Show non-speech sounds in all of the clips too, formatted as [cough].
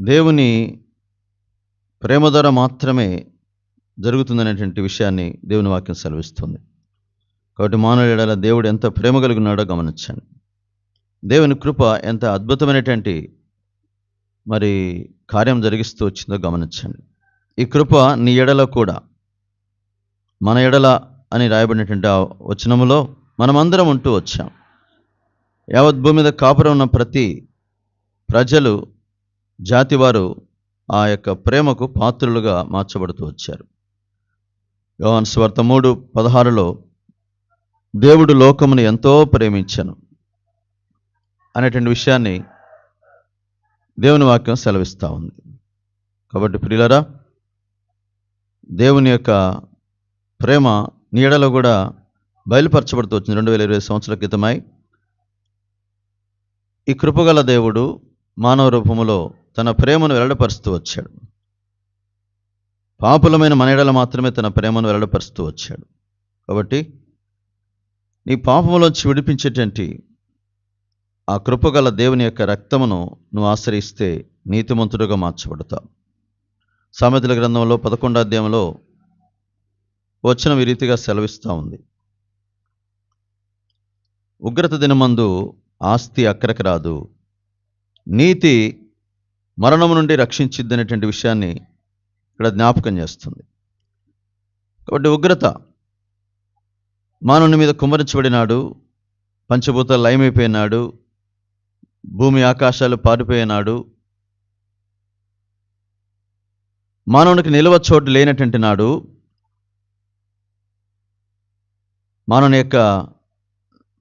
దేవుని ప్రేమ ద్వారా మాత్రమే జరుగుతుందనేటువంటి విషయాన్ని దేవుని వాక్యం సెలవిస్తుంది. కాబట్టి మానవుడి ఎడల దేవుడు ఎంత ప్రేమ కలిగినాడో గమనించండి. దేవుని కృప ఎంత అద్భుతమైనటువంటి మరి కార్యం జరిగిస్తూ వచ్చిందో గమనించండి. ఈ కృప నీ ఎడల కూడా మన ఎడల అని రాయబడినటువంటి ఆ వచనములో మనమందరం ఉంటూ వచ్చాం. యావత్ భూమి మీద కాపురం ఉన్న ప్రతి ప్రజలు జాతివారు ఆ యొక్క ప్రేమకు పాత్రులుగా మార్చబడుతూ వచ్చారు. యోహాన్ స్వార్థ మూడు పదహారులో దేవుడు లోకమును ఎంతో ప్రేమించను అనేటువంటి విషయాన్ని దేవుని వాక్యం సెలవిస్తూ ఉంది. కాబట్టి ప్రియులరా దేవుని యొక్క ప్రేమ నీడలో కూడా బయలుపరచబడుతూ వచ్చింది రెండు వేల ఇరవై సంవత్సరాల క్రితమై. ఈ కృపగల దేవుడు మానవ రూపములో తన ప్రేమను వెల్లడపరుస్తూ వచ్చాడు. పాపులమైన మనయడల మాత్రమే తన ప్రేమను వెల్లడపరుస్తూ వచ్చాడు. కాబట్టి నీ పాపములోంచి విడిపించేటువంటి ఆ కృపగల దేవుని యొక్క రక్తమును నువ్వు ఆశ్రయిస్తే నీతిమంతుడుగా మార్చబడతావు. సామెతల గ్రంథంలో పదకొండో అధ్యాయంలో వచనం ఈ రీతిగా సెలవిస్తూ ఉంది. ఉగ్రత దినమందు ఆస్తి అక్కరకు రాదు. నీతి మరణము నుండి రక్షించిద్ది అనేటువంటి విషయాన్ని ఇక్కడ జ్ఞాపకం చేస్తుంది. కాబట్టి ఉగ్రత మానవుని మీద కుమరించబడినాడు పంచభూతాలు లయమైపోయినాడు భూమి ఆకాశాలు పారిపోయినాడు. మానవునికి నిల్వ చోటు లేనటువంటి నాడు మానవుని యొక్క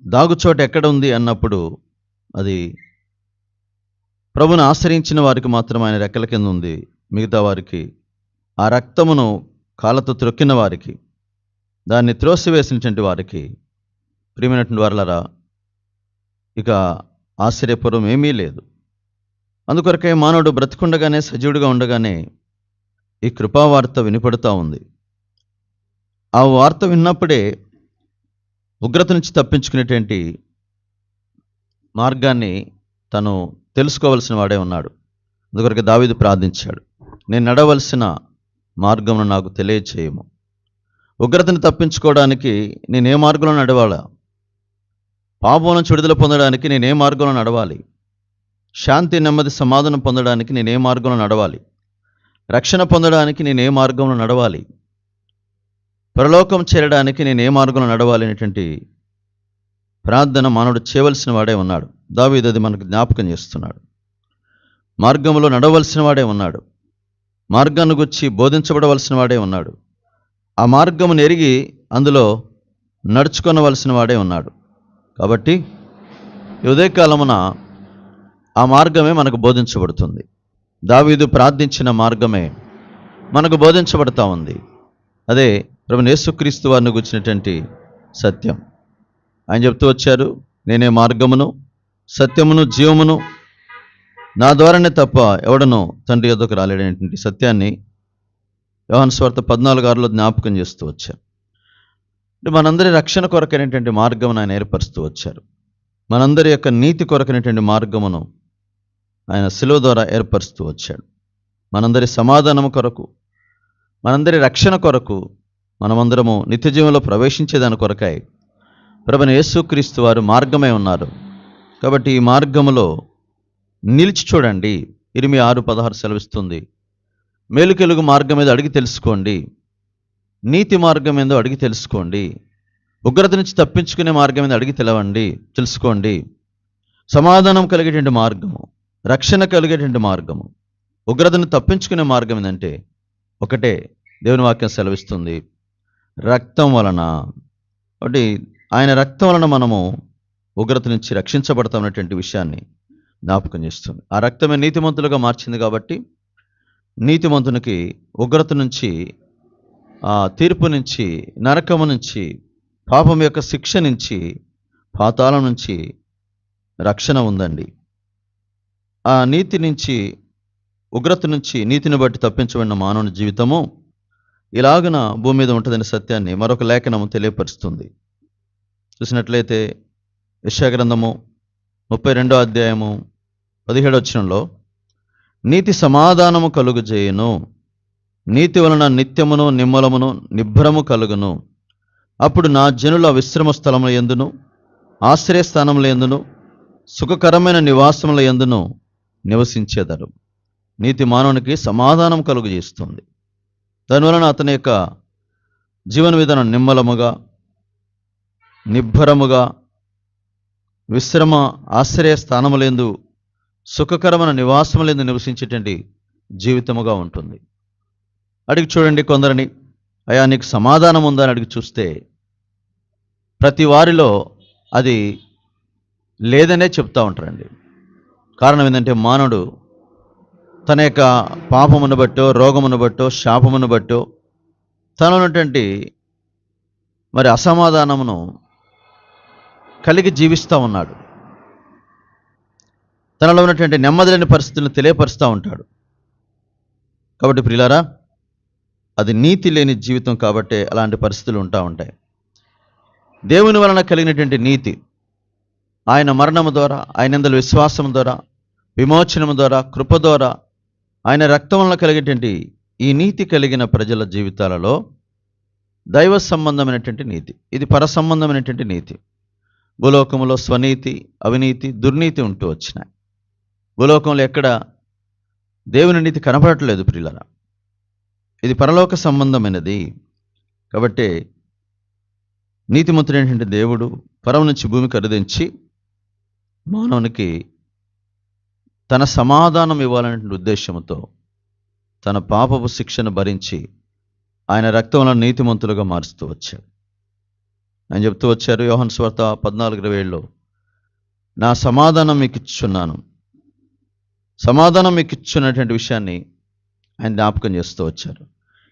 దాగుచోటు ఎక్కడ ఉంది అన్నప్పుడు అది ప్రభును ఆశ్రయించిన వారికి మాత్రం ఆయన రెక్కల కింద ఉంది. మిగతా వారికి ఆ రక్తమును కాళ్ళతో త్రొక్కిన వారికి దాన్ని త్రోసివేసినటువంటి వారికి ప్రియమైనటువంటి వారులరా ఇక ఆశ్చర్యపూర్వం ఏమీ లేదు. అందుకొరకే మానవుడు బ్రతికుండగానే సజీవుడిగా ఉండగానే ఈ కృపావార్త వినిపడుతూ ఉంది. ఆ వార్త విన్నప్పుడే ఉగ్రత నుంచి తప్పించుకునేటువంటి మార్గాన్ని తను తెలుసుకోవలసిన వాడే ఉన్నాడు. అందుకొరకు దావీదు ప్రార్థించాడు. నేను నడవలసిన మార్గమును నాకు తెలియచేయము. ఉగ్రతను తప్పించుకోవడానికి నేను ఏ మార్గంలో నడవాలా? పాపం నుంచి విడుదల పొందడానికి నేను ఏ మార్గంలో నడవాలి? శాంతి నెమ్మది సమాధానం పొందడానికి నేను ఏ మార్గంలో నడవాలి? రక్షణ పొందడానికి నేను ఏ మార్గంలో నడవాలి? పరలోకం చేరడానికి నేను ఏ మార్గంలో నడవాలి అనేటువంటి ప్రార్థన మానవుడు చేయవలసిన వాడే ఉన్నాడు. దావీదు అది మనకు జ్ఞాపకం చేస్తున్నాడు. మార్గంలో నడవలసిన వాడే ఉన్నాడు. మార్గాన్ని గుచ్చి బోధించబడవలసిన వాడే ఉన్నాడు. ఆ మార్గమును ఎరిగి అందులో నడుచుకొనవలసిన వాడే ఉన్నాడు. కాబట్టి ఉదయకాలమున ఆ మార్గమే మనకు బోధించబడుతుంది. దావీదు ప్రార్థించిన మార్గమే మనకు బోధించబడతా ఉంది. అదే ప్రభు యేసుక్రీస్తు వారిని గుచ్చినటువంటి సత్యం. ఆయన చెప్తూ వచ్చారు నేనే మార్గమును సత్యమును జీవమును. నా ద్వారానే తప్ప ఎవడనో తండ్రి యొద్దకు రాలేడనేటువంటి సత్యాన్ని యోహాను స్వార్థ పద్నాలుగు ఆరులో జ్ఞాపకం చేస్తూ వచ్చారు. అంటే మనందరి రక్షణ కొరకైనటువంటి మార్గమును ఆయన ఏర్పరుస్తూ వచ్చారు. మనందరి యొక్క నీతి కొరకైనటువంటి మార్గమును ఆయన శిలువ ద్వారా ఏర్పరుస్తూ వచ్చాడు. మనందరి సమాధానము కొరకు మనందరి రక్షణ కొరకు మనమందరము నిత్య జీవంలో ప్రవేశించేదాని కొరకై ప్రభుని యేసుక్రీస్తు వారు మార్గమే ఉన్నారు. కాబట్టి ఈ మార్గములో నిలిచి చూడండి. ఇరిమి ఆరు పదహారు సెలవిస్తుంది. మేలుకెలుగు మార్గం మీద అడిగి తెలుసుకోండి. నీతి మార్గం ఏందో అడిగి తెలుసుకోండి. ఉగ్రత నుంచి తప్పించుకునే మార్గం మీద అడిగి తెలవండి. తెలుసుకోండి. సమాధానం కలిగేటువంటి మార్గము రక్షణ కలిగేటువంటి మార్గము ఉగ్రతను తప్పించుకునే మార్గం ఏంటంటే ఒకటే దేవుని వాక్యం సెలవిస్తుంది. రక్తం వలన. ఒకటి ఆయన రక్తం వలన మనము ఉగ్రత నుంచి రక్షించబడతామనేటువంటి విషయాన్ని జ్ఞాపకం చేస్తుంది. ఆ రక్తమే నీతిమంతులుగా మార్చింది కాబట్టి నీతిమంతునికి ఉగ్రత నుంచి ఆ తీర్పు నుంచి నరకము నుంచి పాపం యొక్క శిక్ష నుంచి పాతాళం నుంచి రక్షణ ఉందండి. ఆ నీతి నుంచి ఉగ్రత నుంచి నీతిని బట్టి తప్పించబడిన మానవుని జీవితము ఇలాగున భూమి మీద ఉంటుందనే సత్యాన్ని మరొక లేఖనము తెలియపరుస్తుంది. చూసినట్లయితే యశాగ్రంథము ముప్పై రెండో అధ్యాయము పదిహేడో నీతి సమాధానము కలుగుజేయును నీతి వలన నిత్యమును నిమ్మలమును నిభ్రము కలుగును. అప్పుడు నా జనుల విశ్రమ స్థలముల ఎందును ఆశ్రయస్థానముల ఎందును సుఖకరమైన నివాసముల ఎందును నివసించేదరు. నీతి మానవునికి సమాధానం కలుగజేస్తుంది దానివలన అతని యొక్క జీవన విధానం నిమ్మలముగా నిబ్బరముగా విశ్రమ ఆశ్రయ స్థానములందు సుఖకరమైన నివాసములందు నివసించేటువంటి జీవితముగా ఉంటుంది. అడిగి చూడండి కొందరిని అయా నీకు సమాధానం ఉందా అని అడిగి చూస్తే ప్రతి వారిలో అది లేదనే చెప్తా ఉంటారండి. కారణం ఏంటంటే మానవుడు తన యొక్క పాపమును బట్టో రోగమును బట్టో శాపమును బట్టో తనటువంటి ఉన్నటువంటి మరి అసమాధానమును కలిగి జీవిస్తూ ఉన్నాడు. తనలో ఉన్నటువంటి నెమ్మది లేని పరిస్థితులను తెలియపరుస్తూ ఉంటాడు. కాబట్టి ప్రియులారా అది నీతి లేని జీవితం కాబట్టే అలాంటి పరిస్థితులు ఉంటా ఉంటాయి. దేవుని వలన కలిగినటువంటి నీతి ఆయన మరణము ద్వారా ఆయన విశ్వాసం ద్వారా విమోచనము ద్వారా కృప ద్వారా ఆయన రక్తం వలన కలిగేటువంటి ఈ నీతి కలిగిన ప్రజల జీవితాలలో దైవ సంబంధమైనటువంటి నీతి ఇది పర సంబంధమైనటువంటి నీతి. భూలోకంలో స్వనీతి అవినీతి దుర్నీతి ఉంటూ వచ్చినాయి. భూలోకంలో ఎక్కడ దేవుని నీతి కనపడట్లేదు ప్రియులరా. ఇది పరలోక సంబంధమైనది. కాబట్టి నీతిమంతుడైనటువంటి దేవుడు పరం నుంచి భూమి అరుదించి మానవునికి తన సమాధానం ఇవ్వాలనే ఉద్దేశంతో తన పాపపు శిక్షను భరించి ఆయన రక్తంలో నీతిమంతులుగా మారుస్తూ వచ్చాడు. ఆయన చెప్తూ వచ్చారు యోహన్ స్వార్త పద్నాలుగు ఇరవై ఏళ్ళు నా సమాధానం మీకు ఇచ్చున్నాను సమాధానం మీకు ఇచ్చున్నటువంటి విషయాన్ని ఆయన జ్ఞాపకం చేస్తూ వచ్చారు.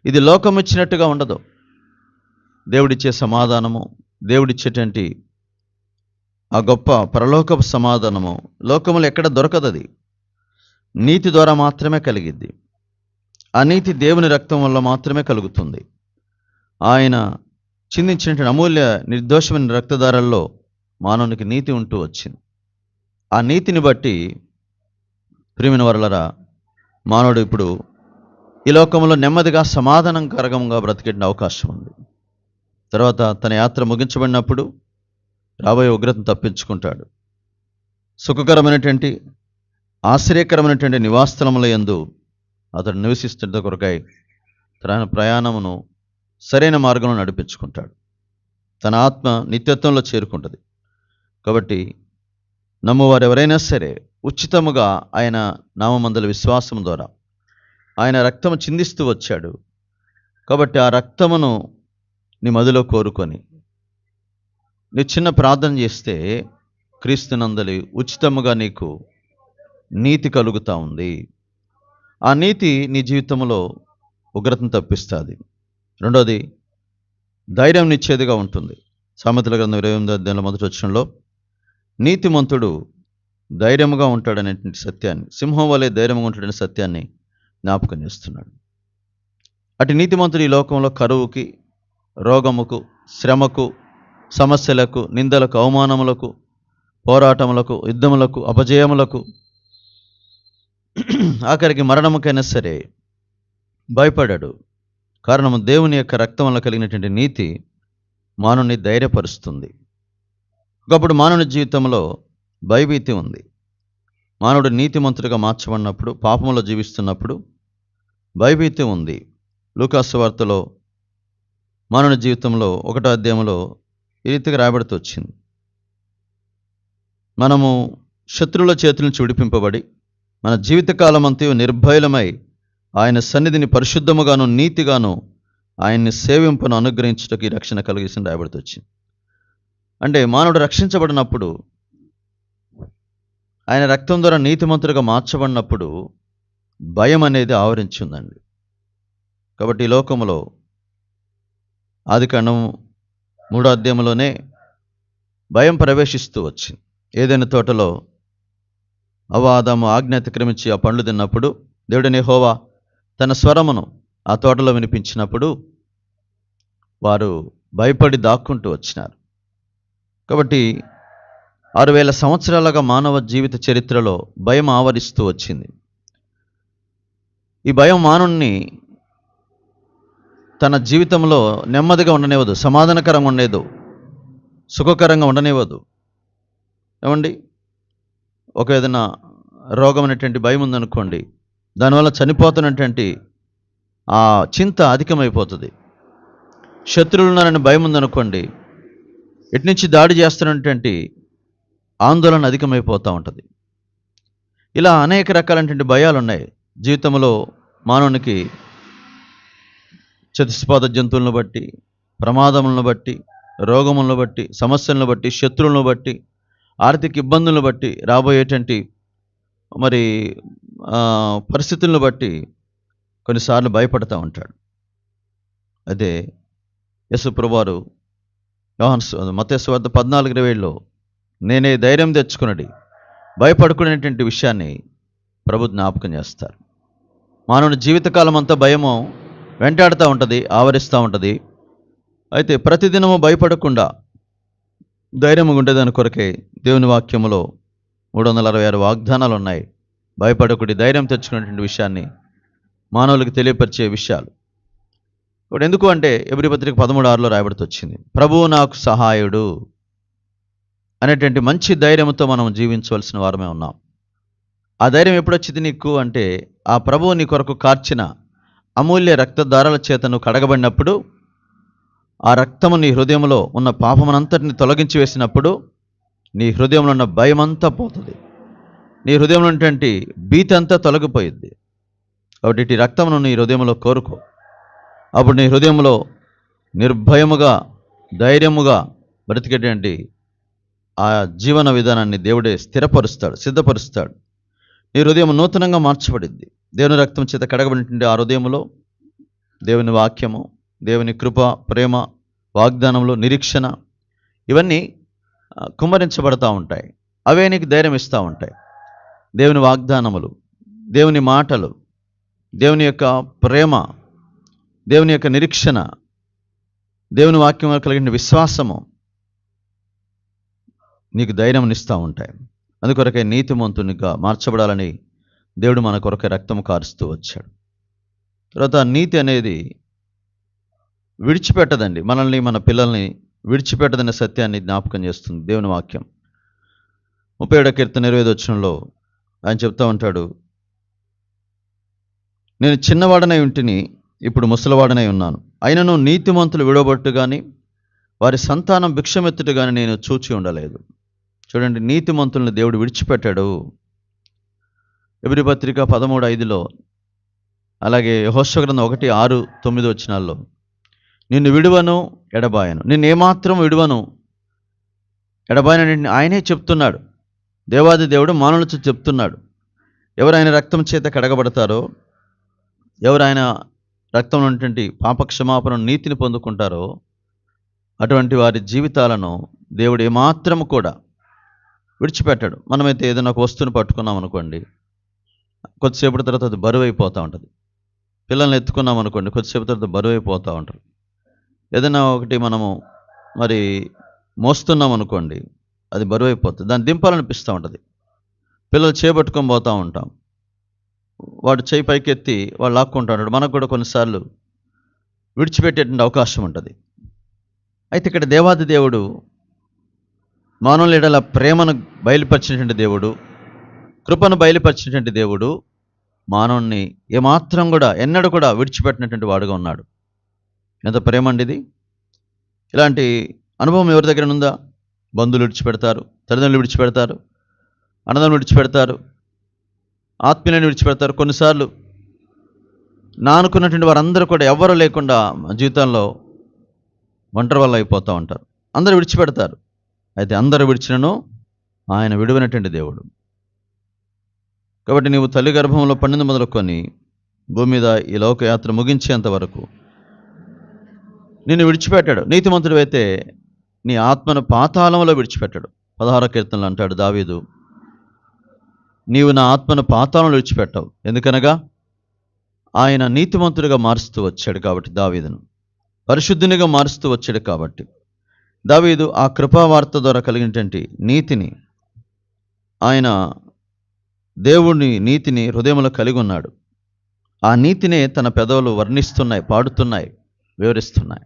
ఇది లోకం ఇచ్చినట్టుగా ఉండదు. దేవుడిచ్చే సమాధానము దేవుడిచ్చేటువంటి ఆ గొప్ప పరలోకపు సమాధానము లోకములు ఎక్కడ దొరకదు అది. నీతి ద్వారా మాత్రమే కలిగిద్ది. ఆ నీతి దేవుని రక్తం వల్ల మాత్రమే కలుగుతుంది. ఆయన చిందించినటువంటి అమూల్య నిర్దోషమైన రక్తదారాల్లో మానవునికి నీతి ఉంటూ వచ్చింది. ఆ నీతిని బట్టి ప్రియమైన వరలరా మానవుడు ఇప్పుడు ఈ లోకంలో నెమ్మదిగా సమాధానకరంగా బ్రతికేట అవకాశం ఉంది. తర్వాత తన యాత్ర ముగించబడినప్పుడు రాబోయే ఉగ్రతను తప్పించుకుంటాడు. సుఖకరమైనటువంటి ఆశ్చర్యకరమైనటువంటి నివాసస్థలముల యందు అతడు నివసిస్తున్న కొరకై తన ప్రయాణమును సరైన మార్గంలో నడిపించుకుంటాడు. తన ఆత్మ నిత్యత్వంలో చేరుకుంటుంది. కాబట్టి నమ్మువారు ఎవరైనా సరే ఉచితముగా ఆయన నామమందల విశ్వాసం ద్వారా ఆయన రక్తము చిందిస్తూ వచ్చాడు. కాబట్టి ఆ రక్తమును నీ మదిలో కోరుకొని నీ చిన్న ప్రార్థన చేస్తే క్రీస్తునందలి ఉచితముగా నీకు నీతి కలుగుతూ ఉంది. ఆ నీతి నీ జీవితంలో ఉగ్రతను తప్పిస్తుంది. రెండోది ధైర్యం నిచ్చేదిగా ఉంటుంది. సామెతల గ్రంథం ఇరవై ఎనిమిది అధ్యాయంలో మొదటి వచ్చంలో నీతిమంతుడు ధైర్యముగా ఉంటాడనేటువంటి సత్యాన్ని సింహం వలె ధైర్యంగా ఉంటాడనే సత్యాన్ని జ్ఞాపకం చేస్తున్నాడు. అటు నీతిమంతుడు ఈ లోకంలో కరువుకి రోగముకు శ్రమకు సమస్యలకు నిందలకు అవమానములకు పోరాటములకు యుద్ధములకు అపజయములకు ఆఖరికి మరణముకైనా సరే భయపడాడు. కారణం దేవుని యొక్క రక్తం వల్ల కలిగినటువంటి నీతి మానవుని ధైర్యపరుస్తుంది. ఒకప్పుడు మానవుని జీవితంలో భయభీతి ఉంది. మానవుడు నీతిమంతుడిగా మార్చబడినప్పుడు పాపంలో జీవిస్తున్నప్పుడు భయభీతి ఉంది. లూకాసు వార్తలో మానవుని జీవితంలో ఒకటో అధ్యాయంలో ఈ రీతిగా రాబడుతూ వచ్చింది. మనము శత్రువుల చేతుల నుంచి విడిపింపబడి మన జీవితకాలం అంతా నిర్భయలమై ఆయన సన్నిధిని పరిశుద్ధముగాను నీతిగాను ఆయన్ని సేవింపును అనుగ్రహించుటకు ఈ రక్షణ కలిగేసిన రాయబడుతూ వచ్చింది. అంటే మానవుడు రక్షించబడినప్పుడు ఆయన రక్తం ద్వారా నీతిమంతుడిగా మార్చబడినప్పుడు భయం అనేది ఆవరించిందండి కాబట్టి ఈ లోకంలో కణం మూడో అధ్యాయంలోనే భయం ప్రవేశిస్తూ వచ్చింది. ఏదైనా తోటలో అవాదము ఆజ్ఞ అతిక్రమించి ఆ పండ్లు తిన్నప్పుడు దేవుడిని హోవా తన స్వరమును ఆ తోటలో వినిపించినప్పుడు వారు భయపడి దాక్కుంటూ వచ్చినారు. కాబట్టి ఆరు వేల సంవత్సరాలుగా మానవ జీవిత చరిత్రలో భయం ఆవరిస్తూ వచ్చింది. ఈ భయం మానవుణ్ణి తన జీవితంలో నెమ్మదిగా ఉండనివ్వదు సమాధానకరంగా ఉండేదు సుఖకరంగా ఉండనివ్వదు. ఏమండి? ఒక ఏదైనా రోగం అనేటువంటి భయం ఉందనుకోండి దానివల్ల చనిపోతున్నటువంటి ఆ చింత అధికమైపోతుంది. శత్రువులు ఉన్నారని భయం ఉందనుకోండి ఇటు నుంచి దాడి చేస్తున్నటువంటి ఆందోళన అధికమైపోతూ ఉంటుంది. ఇలా అనేక రకాలైనటువంటి భయాలు ఉన్నాయి జీవితంలో మానవునికి చతుస్పాద జంతువులను బట్టి ప్రమాదములను బట్టి రోగములను బట్టి సమస్యలను బట్టి శత్రువులను బట్టి ఆర్థిక ఇబ్బందులను బట్టి రాబోయేటువంటి మరి పరిస్థితులను బట్టి కొన్నిసార్లు భయపడతా ఉంటాడు. అదే యశు యోహన్స్ యోహాన్ మతేశ్వ వద్ద పద్నాలుగు ఇరవైలో నేనే ధైర్యం తెచ్చుకున్నది భయపడుకునేటువంటి విషయాన్ని ప్రభు జ్ఞాపకం చేస్తారు. మానవుని జీవితకాలం అంతా భయము వెంటాడుతూ ఉంటుంది ఆవరిస్తూ ఉంటుంది. అయితే ప్రతిదినము భయపడకుండా ధైర్యంగా ఉండేదాని కొరకే దేవుని వాక్యములో మూడు వందల అరవై ఆరు వాగ్దానాలు ఉన్నాయి భయపడకుడి ధైర్యం తెచ్చుకునేటువంటి విషయాన్ని మానవులకు తెలియపరిచే విషయాలు. ఇప్పుడు ఎందుకు అంటే ఎబ్రి పత్రిక పదమూడు ఆరులో రాయబడి వచ్చింది ప్రభువు నాకు సహాయుడు అనేటువంటి మంచి ధైర్యంతో మనం జీవించవలసిన వారమే ఉన్నాం. ఆ ధైర్యం ఎప్పుడొచ్చింది నీకు? అంటే ఆ ప్రభువు నీ కొరకు కార్చిన అమూల్య రక్తధారల చేత నువ్వు కడగబడినప్పుడు ఆ రక్తము నీ హృదయంలో ఉన్న పాపమనంతటిని తొలగించి వేసినప్పుడు నీ హృదయంలో ఉన్న భయమంతా పోతుంది. నీ హృదయంలో ఉన్నటువంటి భీతి అంతా తొలగిపోయింది. కాబట్టి ఇటు రక్తమును నీ హృదయంలో కోరుకో. అప్పుడు నీ హృదయంలో నిర్భయముగా ధైర్యముగా బ్రతికేటువంటి ఆ జీవన విధానాన్ని దేవుడే స్థిరపరుస్తాడు సిద్ధపరుస్తాడు. నీ హృదయం నూతనంగా మార్చబడింది. దేవుని రక్తం చేత కడగబడినటువంటి ఆ హృదయంలో దేవుని వాక్యము దేవుని కృప ప్రేమ వాగ్దానములు నిరీక్షణ ఇవన్నీ కుమ్మరించబడతా ఉంటాయి. అవే నీకు ధైర్యం ఇస్తూ ఉంటాయి. దేవుని వాగ్దానములు దేవుని మాటలు దేవుని యొక్క ప్రేమ దేవుని యొక్క నిరీక్షణ దేవుని వాక్యం కలిగిన విశ్వాసము నీకు ధైర్యం ఇస్తూ ఉంటాయి. అందుకొరకే నీతిమంతునిగా మార్చబడాలని దేవుడు మన కొరకే రక్తం కారుస్తూ వచ్చాడు. తర్వాత నీతి అనేది విడిచిపెట్టదండి. మనల్ని మన పిల్లల్ని విడిచిపెట్టదనే సత్యాన్ని జ్ఞాపకం చేస్తుంది దేవుని వాక్యం. ముప్పై ఏడో కీర్తన ఇరవై ఐదు వచ్చంలో ఆయన చెప్తా ఉంటాడు. నేను చిన్నవాడనై ఉంటిని ఇప్పుడు ముసలివాడనై ఉన్నాను. అయినను నీతిమంతులు విడవబట్టు కానీ వారి సంతానం భిక్షమెత్తుట కానీ నేను చూచి ఉండలేదు. చూడండి నీతిమంతుల్ని దేవుడు విడిచిపెట్టాడు. ఎబ్రి పత్రిక పదమూడు ఐదులో అలాగే యహోశ్వగ్రంథం ఒకటి ఆరు తొమ్మిది వచ్చినాల్లో నిన్ను విడువను ఎడబాయను. నిన్ను ఏమాత్రం విడువను ఎడబాయన ఆయనే చెప్తున్నాడు. దేవాది దేవుడు మానవులతో చెప్తున్నాడు. ఎవరైనా రక్తం చేత కడగబడతారో ఎవరైనా రక్తం ఉన్నటువంటి పాపక్షమాపణ నీతిని పొందుకుంటారో అటువంటి వారి జీవితాలను దేవుడు ఏమాత్రము కూడా విడిచిపెట్టాడు. మనమైతే ఏదైనా ఒక వస్తువుని పట్టుకున్నాం అనుకోండి కొద్దిసేపటి తర్వాత అది బరువు అయిపోతూ ఉంటుంది. పిల్లల్ని ఎత్తుకున్నాం అనుకోండి కొద్దిసేపు తర్వాత బరువు అయిపోతూ ఉంటారు ఏదైనా ఒకటి మనము మరి మోస్తున్నాం అనుకోండి అది బరువు అయిపోతుంది దాన్ని దింపాలనిపిస్తూ ఉంటుంది. పిల్లలు చేపట్టుకొని పోతూ ఉంటాం. వాడు చేయి పైకెత్తి వాడు లాక్కుంటూ ఉంటాడు. మనకు కూడా కొన్నిసార్లు విడిచిపెట్టేటువంటి అవకాశం ఉంటుంది. అయితే ఇక్కడ దేవాది దేవుడు మానవుల ఎడల ప్రేమను బయలుపరిచినటువంటి దేవుడు కృపను బయలుపరిచినటువంటి దేవుడు మానవుణ్ణి ఏమాత్రం కూడా ఎన్నడూ కూడా విడిచిపెట్టినటువంటి వాడుగా ఉన్నాడు. ఎంత ప్రేమ అండి ఇది. ఇలాంటి అనుభవం ఎవరి దగ్గర ఉందా బంధువులు విడిచిపెడతారు తల్లిదండ్రులు విడిచిపెడతారు అన్నదమ్ములు విడిచిపెడతారు ఆత్మీయులను విడిచిపెడతారు. కొన్నిసార్లు నా అనుకున్నటువంటి వారందరూ కూడా ఎవ్వరూ లేకుండా జీవితంలో ఒంటరి వల్ల అయిపోతూ ఉంటారు. అందరూ విడిచిపెడతారు. అయితే అందరూ విడిచినను ఆయన విడువనటువంటి దేవుడు. కాబట్టి నీవు తల్లి గర్భంలో పండింది మొదలుకొని భూమి మీద ఈ లోకయాత్ర ముగించేంత వరకు నిన్ను విడిచిపెట్టాడు. నీతిమంతుడు అయితే నీ ఆత్మను పాతాళంలో విడిచిపెట్టడు. పదహార కీర్తనలు అంటాడు దావీదు నీవు నా ఆత్మను పాతాళంలో విడిచిపెట్టావు. ఎందుకనగా ఆయన నీతిమంతుడిగా మారుస్తూ వచ్చాడు కాబట్టి దావీదును. పరిశుద్ధునిగా మారుస్తూ వచ్చాడు కాబట్టి. దావీదు ఆ కృపావార్త ద్వారా కలిగినటువంటి నీతిని ఆయన దేవుని నీతిని హృదయంలో కలిగి ఉన్నాడు. ఆ నీతినే తన పెదవులు వర్ణిస్తున్నాయి పాడుతున్నాయి వివరిస్తున్నాయి.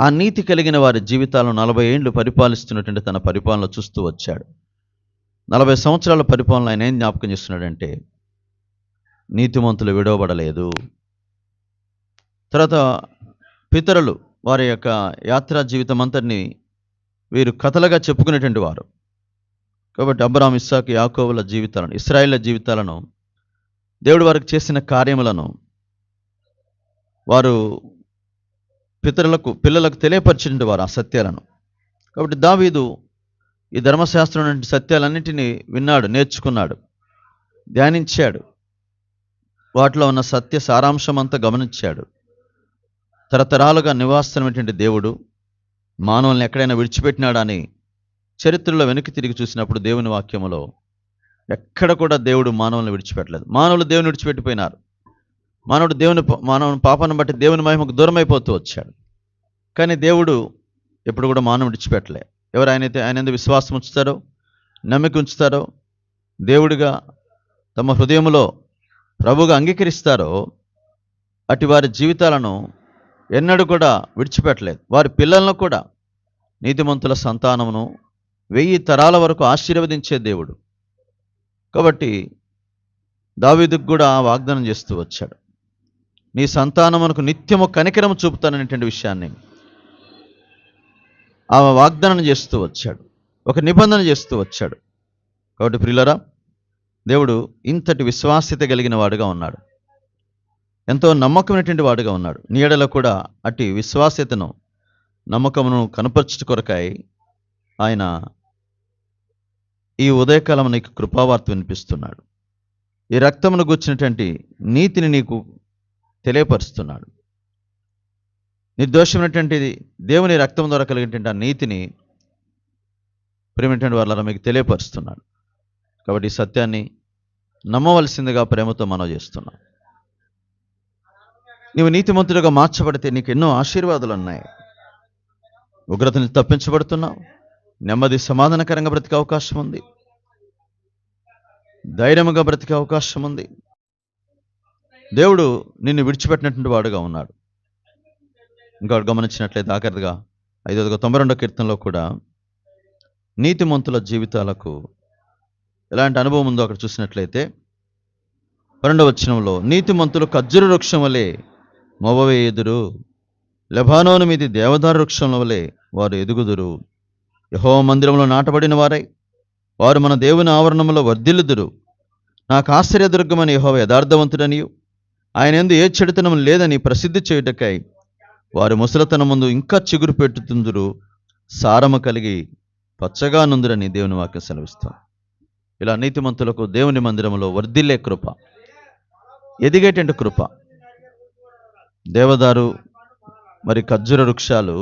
ఆ నీతి కలిగిన వారి జీవితాలను నలభై ఏండ్లు పరిపాలిస్తున్నటువంటి తన పరిపాలన చూస్తూ వచ్చాడు. నలభై సంవత్సరాల పరిపాలన ఆయన ఏం జ్ఞాపకం చేస్తున్నాడంటే నీతిమంతులు విడవబడలేదు. తర్వాత పితరులు వారి యొక్క యాత్రా జీవితం అంతటిని వీరు కథలుగా చెప్పుకునేటువంటి వారు. కాబట్టి అబ్రామ్ ఇస్సాకు యాకోవుల జీవితాలను ఇస్రాయిల జీవితాలను దేవుడు వారికి చేసిన కార్యములను వారు పితరులకు పిల్లలకు తెలియపరిచినటువంటి వారు ఆ సత్యాలను. కాబట్టి దావీదు ఈ ధర్మశాస్త్రం నుండి సత్యాలన్నింటినీ విన్నాడు నేర్చుకున్నాడు ధ్యానించాడు. వాటిలో ఉన్న సత్య సారాంశం అంతా గమనించాడు. తరతరాలుగా నివాసమైనటువంటి దేవుడు మానవుల్ని ఎక్కడైనా విడిచిపెట్టినాడా అని చరిత్రలో వెనక్కి తిరిగి చూసినప్పుడు దేవుని వాక్యములో ఎక్కడ కూడా దేవుడు మానవుల్ని విడిచిపెట్టలేదు. మానవులు దేవుని విడిచిపెట్టిపోయినారు. మానవుడు దేవుని మానవుని పాపను బట్టి దేవుని మహిమకు దూరం అయిపోతూ వచ్చాడు. కానీ దేవుడు ఎప్పుడు కూడా మానవుడు విడిచిపెట్టలే. ఎవరు ఆయనైతే ఆయన ఎందుకు విశ్వాసం ఉంచుతారో నమ్మిక ఉంచుతారో దేవుడిగా తమ హృదయంలో ప్రభుగా అంగీకరిస్తారో అటు వారి జీవితాలను ఎన్నడూ కూడా విడిచిపెట్టలేదు. వారి పిల్లలను కూడా నీతిమంతుల సంతానమును వెయ్యి తరాల వరకు ఆశీర్వదించే దేవుడు. కాబట్టి దావీదుకు కూడా వాగ్దానం చేస్తూ వచ్చాడు. నీ సంతానమునకు నిత్యము కనికరము చూపుతాననేటువంటి విషయాన్ని ఆమె వాగ్దానం చేస్తూ వచ్చాడు. ఒక నిబంధన చేస్తూ వచ్చాడు. కాబట్టి ప్రియులరా దేవుడు ఇంతటి విశ్వాస్యత కలిగిన వాడుగా ఉన్నాడు. ఎంతో నమ్మకమైనటువంటి వాడుగా ఉన్నాడు. నీడలో కూడా అటు విశ్వాస్యతను నమ్మకమును కనపరచుట కొరకాయి ఆయన ఈ ఉదయకాలం నీకు కృపావార్త వినిపిస్తున్నాడు. ఈ రక్తమును గుచ్చినటువంటి నీతిని నీకు తెలియపరుస్తున్నాడు. నిర్దోషమైనటువంటిది దేవుని రక్తం ద్వారా కలిగినటువంటి ఆ నీతిని ప్రేమిటువంటి వాళ్ళ మీకు తెలియపరుస్తున్నాడు. కాబట్టి ఈ సత్యాన్ని నమ్మవలసిందిగా ప్రేమతో మనం చేస్తున్నాం. నీవు నీతిమంతుడిగా మార్చబడితే నీకు ఎన్నో ఆశీర్వాదాలు ఉన్నాయి. ఉగ్రతని తప్పించబడుతున్నావు. నెమ్మది సమాధానకరంగా బ్రతికే అవకాశం ఉంది. ధైర్యముగా బ్రతికే అవకాశం ఉంది. దేవుడు నిన్ను విడిచిపెట్టినటువంటి వాడుగా ఉన్నాడు. ఇంకా గమనించినట్లయితే ఆఖరిగా ఐదు తొంభై రెండో కీర్తనలో కూడా నీతిమంతుల జీవితాలకు ఎలాంటి అనుభవం ఉందో అక్కడ చూసినట్లయితే పన్నెండవ వచనంలో నీతిమంతులు ఖర్జూర వృక్షం వలె మొవవేయుదురు లెబానోను మీది దేవదారు వృక్షం వలె వారు ఎదుగుదురు. యహో మందిరంలో నాటబడిన వారై వారు మన దేవుని ఆవరణంలో వర్ధిల్లుదురు. నాకు ఆశ్చర్యదుర్గమని యహోవ యథార్థవంతుడనియు. ఆయన ఎందు ఏ చెడుతనం లేదని ప్రసిద్ధి చేయుటకై వారి ముసలతనం ముందు ఇంకా చిగురు పెట్టుతుందురు. సారము కలిగి పచ్చగా నుందురని దేవుని వాక్యం సెలవిస్తాం ఇలా నీతిమంతులకు దేవుని మందిరంలో వర్ధిల్లే కృప ఎదిగేటంటి కృప. దేవదారు మరి ఖర్జుర వృక్షాలు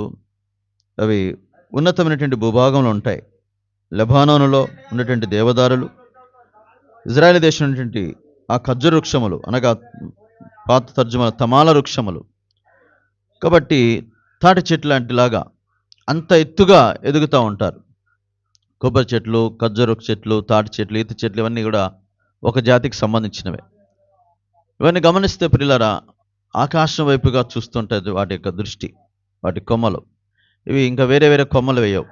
అవి ఉన్నతమైనటువంటి భూభాగంలో ఉంటాయి. లెబానోనులో ఉన్నటువంటి దేవదారులు ఇజ్రాయెల్ దేశం ఉన్నటువంటి ఆ ఖర్జుర వృక్షములు అనగా పాత తర్జుమ తమాల వృక్షములు. కాబట్టి తాటి చెట్లు లాంటిలాగా అంత ఎత్తుగా ఎదుగుతూ ఉంటారు. కొబ్బరి చెట్లు ఖర్జూర చెట్లు తాటి చెట్లు ఈత చెట్లు ఇవన్నీ కూడా ఒక జాతికి సంబంధించినవే. ఇవన్నీ గమనిస్తే పిల్లరా ఆకాశం వైపుగా చూస్తుంటుంది వాటి యొక్క దృష్టి వాటి కొమ్మలు. ఇవి ఇంకా వేరే వేరే కొమ్మలు వేయవు.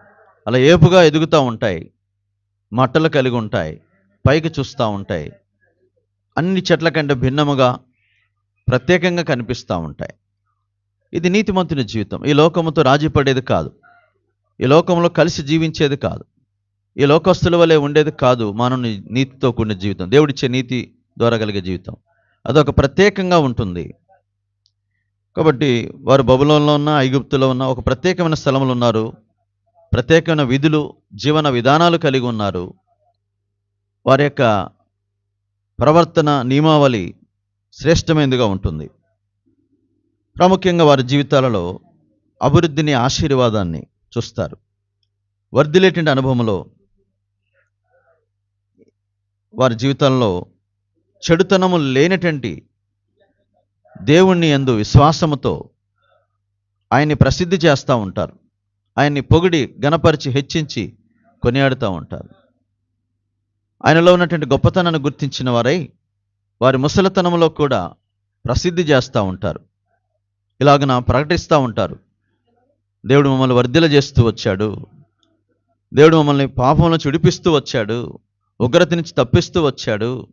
అలా ఏపుగా ఎదుగుతూ ఉంటాయి. మట్టలు కలిగి ఉంటాయి. పైకి చూస్తూ ఉంటాయి. అన్ని చెట్ల కంటే భిన్నముగా ప్రత్యేకంగా కనిపిస్తూ ఉంటాయి. ఇది నీతిమంతుని జీవితం. ఈ లోకముతో రాజీ పడేది కాదు. ఈ లోకంలో కలిసి జీవించేది కాదు. ఈ లోకస్తుల వలె ఉండేది కాదు మానవుని నీతితో కూడిన జీవితం. దేవుడిచ్చే నీతి ద్వారా కలిగే జీవితం. అదొక ప్రత్యేకంగా ఉంటుంది. కాబట్టి వారు బబులంలో ఉన్న ఐగుప్తులో ఉన్న ఒక ప్రత్యేకమైన స్థలంలో ఉన్నారు. ప్రత్యేకమైన విధులు జీవన విధానాలు కలిగి ఉన్నారు. వారి యొక్క ప్రవర్తన నియమావళి శ్రేష్టమైనదిగా ఉంటుంది. ప్రాముఖ్యంగా వారి జీవితాలలో అభివృద్ధిని ఆశీర్వాదాన్ని చూస్తారు. వర్ధిలేటువంటి అనుభవంలో వారి జీవితంలో చెడుతనము లేనటువంటి దేవుణ్ణి ఎందు విశ్వాసముతో ఆయన్ని ప్రసిద్ధి చేస్తూ ఉంటారు. ఆయన్ని పొగిడి గణపరిచి హెచ్చించి కొనియాడుతూ ఉంటారు. ఆయనలో ఉన్నటువంటి గొప్పతనాన్ని గుర్తించిన వారై వారి ముసలితనంలో కూడా ప్రసిద్ధి చేస్తూ ఉంటారు. ఇలాగన ప్రకటిస్తూ ఉంటారు. దేవుడు మమ్మల్ని వర్ధిల చేస్తూ వచ్చాడు. దేవుడు మమ్మల్ని పాపంలో చుడిపిస్తూ వచ్చాడు. ఉగ్రత నుంచి తప్పిస్తూ వచ్చాడు.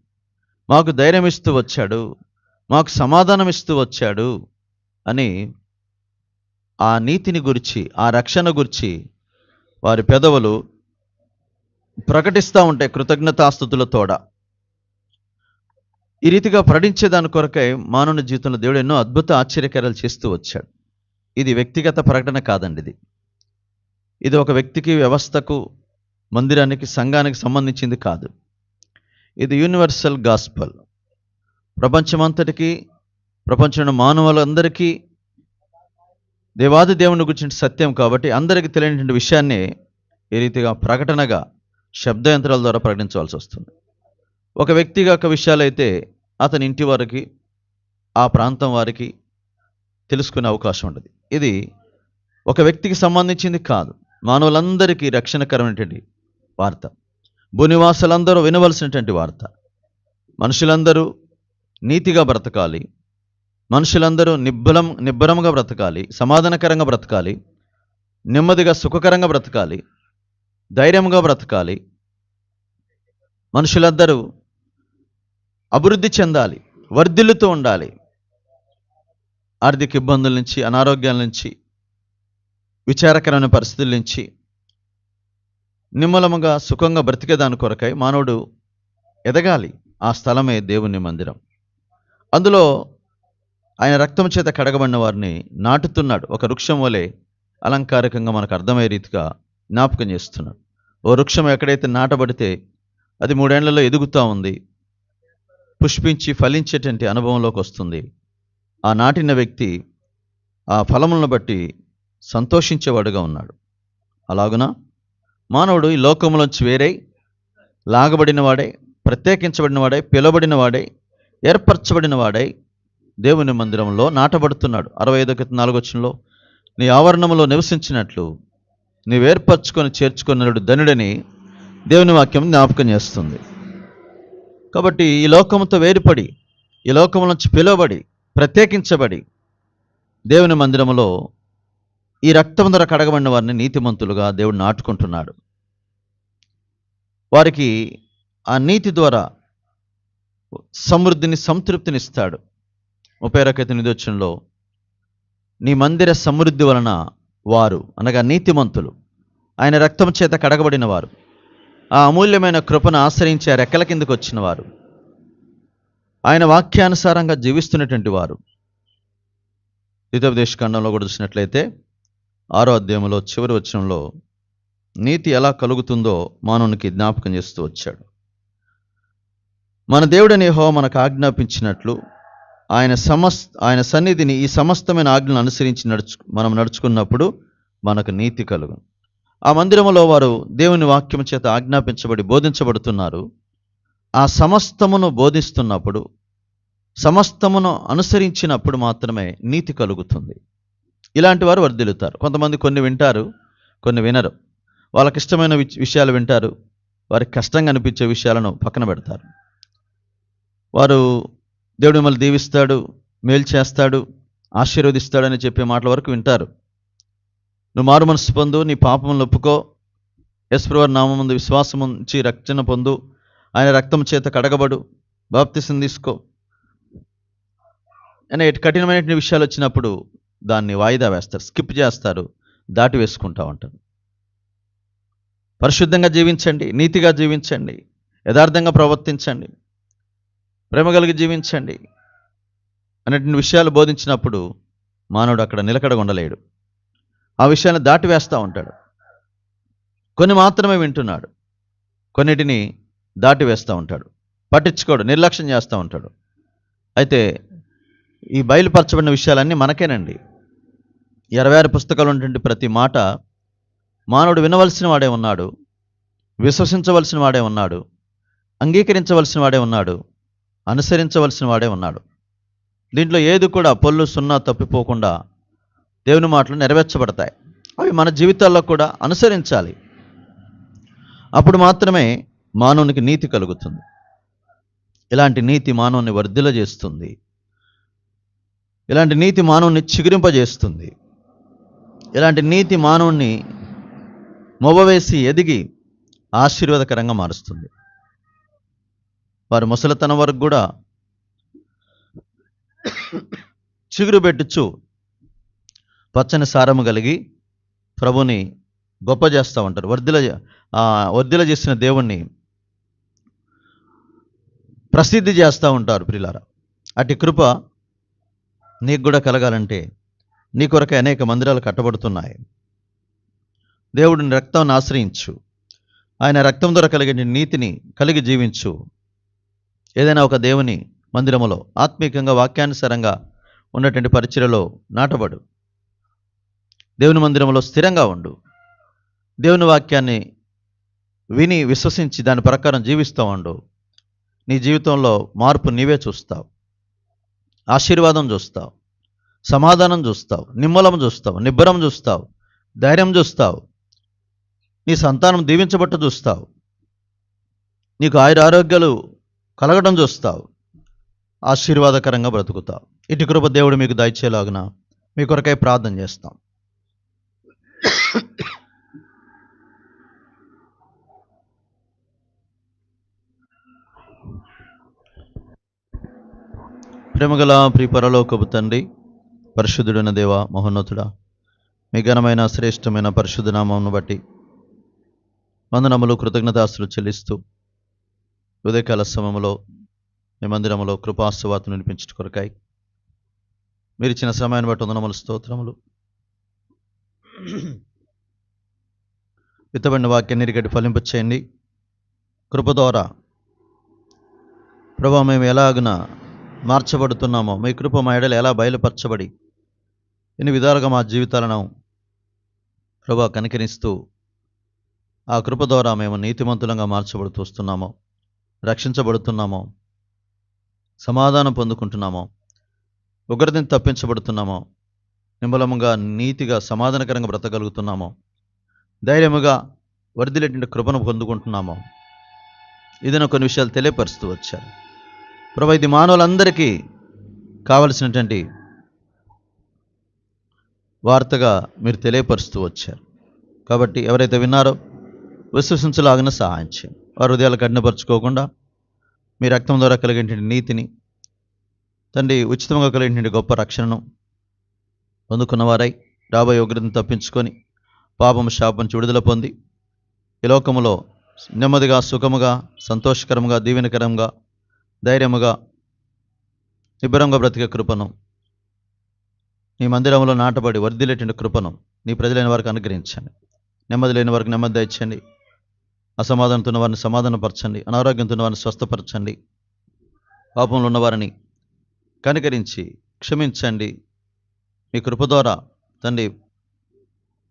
మాకు ధైర్యం ఇస్తూ వచ్చాడు. మాకు సమాధానం ఇస్తూ వచ్చాడు అని ఆ నీతిని గురించి ఆ రక్షణ గురించి వారి పెదవులు ప్రకటిస్తూ ఉంటాయి కృతజ్ఞతాస్థుతులతోడ ఈ రీతిగా ప్రకటించే దాని కొరకై మానవుని జీవితంలో దేవుడు ఎన్నో అద్భుత ఆశ్చర్యకార్యాలు చేస్తూ వచ్చాడు. ఇది వ్యక్తిగత ప్రకటన కాదండి ఇది. ఇది ఒక వ్యక్తికి వ్యవస్థకు మందిరానికి సంఘానికి సంబంధించింది కాదు. ఇది యూనివర్సల్ గాస్పల్. ప్రపంచమంతటికి ప్రపంచంలో మానవులందరికీ దేవాది దేవుని గురించి సత్యం కాబట్టి అందరికీ తెలియనటువంటి విషయాన్ని ఈ రీతిగా ప్రకటనగా శబ్దయంత్రాల ద్వారా ప్రకటించవలసి వస్తుంది. ఒక వ్యక్తిగా ఒక విషయాలైతే అతని ఇంటి వారికి ఆ ప్రాంతం వారికి తెలుసుకునే అవకాశం ఉంటుంది ఇది ఒక వ్యక్తికి సంబంధించింది కాదు. మానవులందరికీ రక్షణకరమైనటువంటి వార్త. భూనివాసులందరూ వినవలసినటువంటి వార్త. మనుషులందరూ నీతిగా బ్రతకాలి. మనుషులందరూ నిబ్బలం నిబ్బరంగా బ్రతకాలి. సమాధానకరంగా బ్రతకాలి. నెమ్మదిగా సుఖకరంగా బ్రతకాలి. ధైర్యంగా బ్రతకాలి. మనుషులందరూ అభివృద్ధి చెందాలి వర్ధిల్లుతూ ఉండాలి. ఆర్థిక ఇబ్బందుల నుంచి అనారోగ్యాల నుంచి విచారకరమైన పరిస్థితుల నుంచి నిమ్మలముగా సుఖంగా బ్రతికేదాని కొరకై మానవుడు ఎదగాలి ఆ స్థలమే దేవుని మందిరం. అందులో ఆయన రక్తం చేత కడగబడిన వారిని నాటుతున్నాడు. ఒక వృక్షం వలె అలంకారికంగా మనకు అర్థమయ్యే రీతిగా జ్ఞాపకం చేస్తున్నాడు. ఓ వృక్షం ఎక్కడైతే నాటబడితే అది మూడేళ్ళలో ఎదుగుతూ ఉంది. పుష్పించి ఫలించేటువంటి అనుభవంలోకి వస్తుంది. ఆ నాటిన వ్యక్తి ఆ ఫలములను బట్టి సంతోషించేవాడుగా ఉన్నాడు. అలాగున? మానవుడు ఈ లోకంలోంచి వేరై లాగబడినవాడై ప్రత్యేకించబడినవాడై ప్రత్యేకించబడిన ఏర్పరచబడినవాడై దేవుని మందిరంలో నాటబడుతున్నాడు. అరవై ఐదో క్రితం నాలుగొచ్చంలో నీ ఆవరణంలో నివసించినట్లు నీవేర్పరచుకొని చేర్చుకున్నాడు ధనుడని దేవుని వాక్యం జ్ఞాపకం చేస్తుంది. కాబట్టి ఈ లోకముతో వేరుపడి ఈ లోకము నుంచి పిలువబడి ప్రత్యేకించబడి దేవుని మందిరములో ఈ రక్తం ధర కడగబడిన వారిని నీతిమంతులుగా దేవుడు నాటుకుంటున్నాడు. వారికి ఆ నీతి ద్వారా సమృద్ధిని సంతృప్తినిస్తాడు ముప్పై రకైతే నిదోచనలో నీ మందిర సమృద్ధి వలన వారు అనగా నీతిమంతులు. ఆయన రక్తం చేత కడగబడిన వారు. ఆ అమూల్యమైన కృపను ఆశ్రయించే రెక్కల కిందకు వచ్చిన వారు. ఆయన వాక్యానుసారంగా జీవిస్తున్నటువంటి వారు. ద్వితోపదేశ ఖండంలో కూడా చూసినట్లయితే ఆరో అధ్యాయంలో చివరి వచనంలో నీతి ఎలా కలుగుతుందో మానవునికి జ్ఞాపకం చేస్తూ వచ్చాడు. మన దేవుడని హో మనకు ఆజ్ఞాపించినట్లు ఆయన సమస్ ఆయన సన్నిధిని ఈ సమస్తమైన ఆజ్ఞలను అనుసరించి నడుచు మనం నడుచుకున్నప్పుడు మనకు నీతి కలుగు ఆ మందిరములో వారు దేవుని వాక్యం చేత ఆజ్ఞాపించబడి బోధించబడుతున్నారు. ఆ సమస్తమును బోధిస్తున్నప్పుడు సమస్తమును అనుసరించినప్పుడు మాత్రమే నీతి కలుగుతుంది. ఇలాంటి వారు వర్ధిల్లుతారు. కొంతమంది కొన్ని వింటారు కొన్ని వినరు. వాళ్ళకి ఇష్టమైన విషయాలు వింటారు. వారికి కష్టంగా అనిపించే విషయాలను పక్కన పెడతారు. వారు దేవుడు మిమ్మల్ని దీవిస్తాడు మేలు చేస్తాడు ఆశీర్వదిస్తాడని చెప్పే మాటల వరకు వింటారు. నువ్వు మారు మనసు పొందు నీ పాపములు ఒప్పుకో. యశ్వర్ నామం ముందు విశ్వాసం ఉంచి రక్షణ పొందు. ఆయన రక్తం చేత కడగబడు. బాప్తిసం తీసుకో. అనే కఠినమైన విషయాలు వచ్చినప్పుడు దాన్ని వాయిదా వేస్తారు స్కిప్ చేస్తారు దాటి వేసుకుంటా ఉంటారు. పరిశుద్ధంగా జీవించండి నీతిగా జీవించండి యథార్థంగా ప్రవర్తించండి ప్రేమ కలిగి జీవించండి అనేటువంటి విషయాలు బోధించినప్పుడు మానవుడు అక్కడ నిలకడగా ఉండలేడు. ఆ విషయాన్ని దాటి వేస్తూ ఉంటాడు. కొన్ని మాత్రమే వింటున్నాడు. కొన్నిటిని దాటివేస్తూ ఉంటాడు. పట్టించుకోడు నిర్లక్ష్యం చేస్తూ ఉంటాడు. అయితే ఈ బయలుపరచబడిన విషయాలన్నీ మనకేనండి. ఇరవై ఆరు పుస్తకాలు ఉన్నటువంటి ప్రతి మాట మానవుడు వినవలసిన వాడే ఉన్నాడు విశ్వసించవలసిన వాడే ఉన్నాడు అంగీకరించవలసిన వాడే ఉన్నాడు అనుసరించవలసిన వాడే ఉన్నాడు. దీంట్లో ఏది కూడా పొల్లు సున్నా తప్పిపోకుండా దేవుని మాటలు నెరవేర్చబడతాయి. అవి మన జీవితాల్లో కూడా అనుసరించాలి. అప్పుడు మాత్రమే మానవునికి నీతి కలుగుతుంది. ఇలాంటి నీతి మానవుని వర్ధిల చేస్తుంది. ఇలాంటి నీతి మానవుని చిగురింపజేస్తుంది. ఇలాంటి నీతి మానవుణ్ణి మొవ్వవేసి ఎదిగి ఆశీర్వాదకరంగా మారుస్తుంది. వారి ముసలితనం వరకు కూడా చిగురు పెట్టుచు పచ్చని సారము కలిగి ప్రభుని గొప్ప చేస్తూ ఉంటారు. వర్ధిల ఆ, వర్ధిల చేసిన దేవుణ్ణి ప్రసిద్ధి చేస్తూ ఉంటారు ప్రిలారా. అటు కృప నీకు కూడా కలగాలంటే నీ కొరకే అనేక మందిరాలు కట్టబడుతున్నాయి. దేవుడిని రక్తాన్ని ఆశ్రయించు. ఆయన రక్తం ద్వారా కలిగే నీతిని కలిగి జీవించు. ఏదైనా ఒక దేవుని మందిరములో ఆత్మీకంగా వాక్యానుసారంగా ఉన్నటువంటి పరిచయలో నాటబడు. దేవుని మందిరంలో స్థిరంగా ఉండు. దేవుని వాక్యాన్ని విని విశ్వసించి దాని ప్రకారం జీవిస్తూ ఉండు. నీ జీవితంలో మార్పు నీవే చూస్తావు. ఆశీర్వాదం చూస్తావు. సమాధానం చూస్తావు. నిమ్మలం చూస్తావు. నిబ్బరం చూస్తావు. ధైర్యం చూస్తావు. నీ సంతానం దీవించబట్ట చూస్తావు. నీకు ఆయుర ఆరోగ్యాలు కలగడం చూస్తావు. ఆశీర్వాదకరంగా బ్రతుకుతావు. ఇటు కృప దేవుడు మీకు దయచేలాగున మీ కొరకై ప్రార్థన చేస్తాం. ప్రేమగల ప్రిపరలోకపు తండ్రి పరిశుద్ధుడైన దేవ మహోన్నతుడా మీ ఘనమైన శ్రేష్టమైన పరిశుద్ధ బట్టి వందనములు కృతజ్ఞతాస్తులు చెల్లిస్తూ ఉదయకాల సమయంలో మీ మందిరములో కృపాస్తువార్తను వినిపించుట కొరకాయి మీరు ఇచ్చిన సమయాన్ని బట్టి వందనములు స్తోత్రములు. [clears throat] విత్తబడిన వాక్యాన్ని నిరిగట్టి ఫలింపు చేయండి. కృప ద్వారా. ప్రభా మేము ఎలాగున మార్చబడుతున్నామో మీ కృప మా ఎడలు ఎలా బయలుపరచబడి ఎన్ని విధాలుగా మా జీవితాలను ప్రభా కనికరిస్తూ ఆ కృప ద్వారా మేము నీతిమంతులంగా మార్చబడుతూ వస్తున్నామో రక్షించబడుతున్నామో సమాధానం పొందుకుంటున్నామో ఉగ్రతని తప్పించబడుతున్నామో నిమ్మలముగా నీతిగా సమాధానకరంగా బ్రతకగలుగుతున్నామో ధైర్యముగా వర్ధిలేటువంటి కృపను పొందుకుంటున్నామో ఇదిన కొన్ని విషయాలు తెలియపరుస్తూ వచ్చారు. ప్రభా ఇది మానవులందరికీ కావలసినటువంటి వార్తగా మీరు తెలియపరుస్తూ వచ్చారు. కాబట్టి ఎవరైతే విన్నారో విశ్వసించలాగిన సహాయం చేయండి. వారి హృదయాలు కఠినపరచుకోకుండా మీ రక్తం ద్వారా కలిగినటువంటి నీతిని తండ్రి ఉచితంగా కలిగినటువంటి గొప్ప రక్షణను పొందుకున్నవారై రాబోయే ఉగ్రతను తప్పించుకొని పాపం శాపం విడుదల పొంది ఈ లోకములో నెమ్మదిగా సుఖముగా సంతోషకరంగా దీవెనకరంగా ధైర్యముగా నిబ్బరంగా బ్రతికే కృపను నీ మందిరంలో నాటబడి వర్ధిలేటువంటి కృపను నీ ప్రజలైన వారికి అనుగ్రహించండి. నెమ్మది లేని వారికి నెమ్మది దయచండి అసమాధానంతో ఉన్న వారిని సమాధానపరచండి. అనారోగ్యంతో ఉన్న వారిని స్వస్థపరచండి. పాపంలో ఉన్నవారిని కనికరించి క్షమించండి. మీ కృప ద్వారా తండ్రి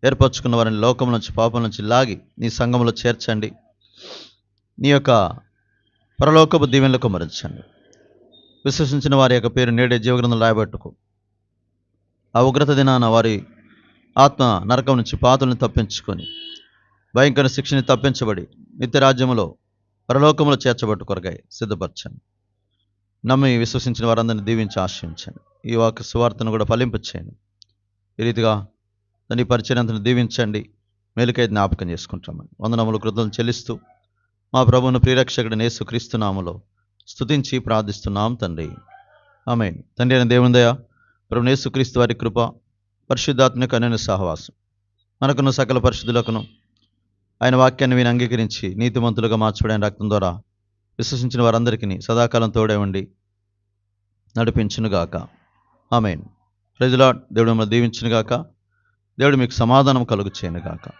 ఏర్పరచుకున్న వారిని లోకం నుంచి పాపం నుంచి లాగి నీ సంఘంలో చేర్చండి. నీ యొక్క పరలోకపు దీవెనలకు మరించండి విశ్వసించిన వారి యొక్క పేరు నేడే జీవగ్రంథం రాయబట్టుకు. ఆ ఉగ్రత దినాన వారి ఆత్మ నరకం నుంచి పాతులను తప్పించుకొని భయంకర శిక్షని తప్పించబడి నిత్యరాజ్యంలో పరలోకములు చేర్చబట్టు కొరగాయి సిద్ధపరచండి. నమ్మి విశ్వసించిన వారందరిని దీవించి ఆశ్రయించండి. ఈ వాక్య సువార్తను కూడా ఫలింపచేయండి ఈ రీతిగా దాని పరిచయంతను దీవించండి. మేలుకై జ్ఞాపకం చేసుకుంటామని వందనములు కృతలు చెల్లిస్తూ మా ప్రభువును ప్రియరక్షకుడు నేసు క్రీస్తునాములో స్తుతించి ప్రార్థిస్తున్నాం తండ్రి. ఆమె తండ్రి అయిన దేవుందయ ప్రభు నేసుక్రీస్తు వారి కృప పరిశుద్ధాత్మక అనే సహవాసం మనకున్న సకల పరిశుద్ధులకును ఆయన వాక్యాన్ని వీని అంగీకరించి నీతిమంతులుగా మార్చబడిన రక్తం ద్వారా విశ్వసించిన వారందరికీ సదాకాలం తోడే ఉండి నడిపించునుగాక. ఆమెన్. ప్రజలా దేవుడు మిమ్మల్ని దీవించునుగాక. దేవుడు మీకు సమాధానం కలుగు చేయనుగాక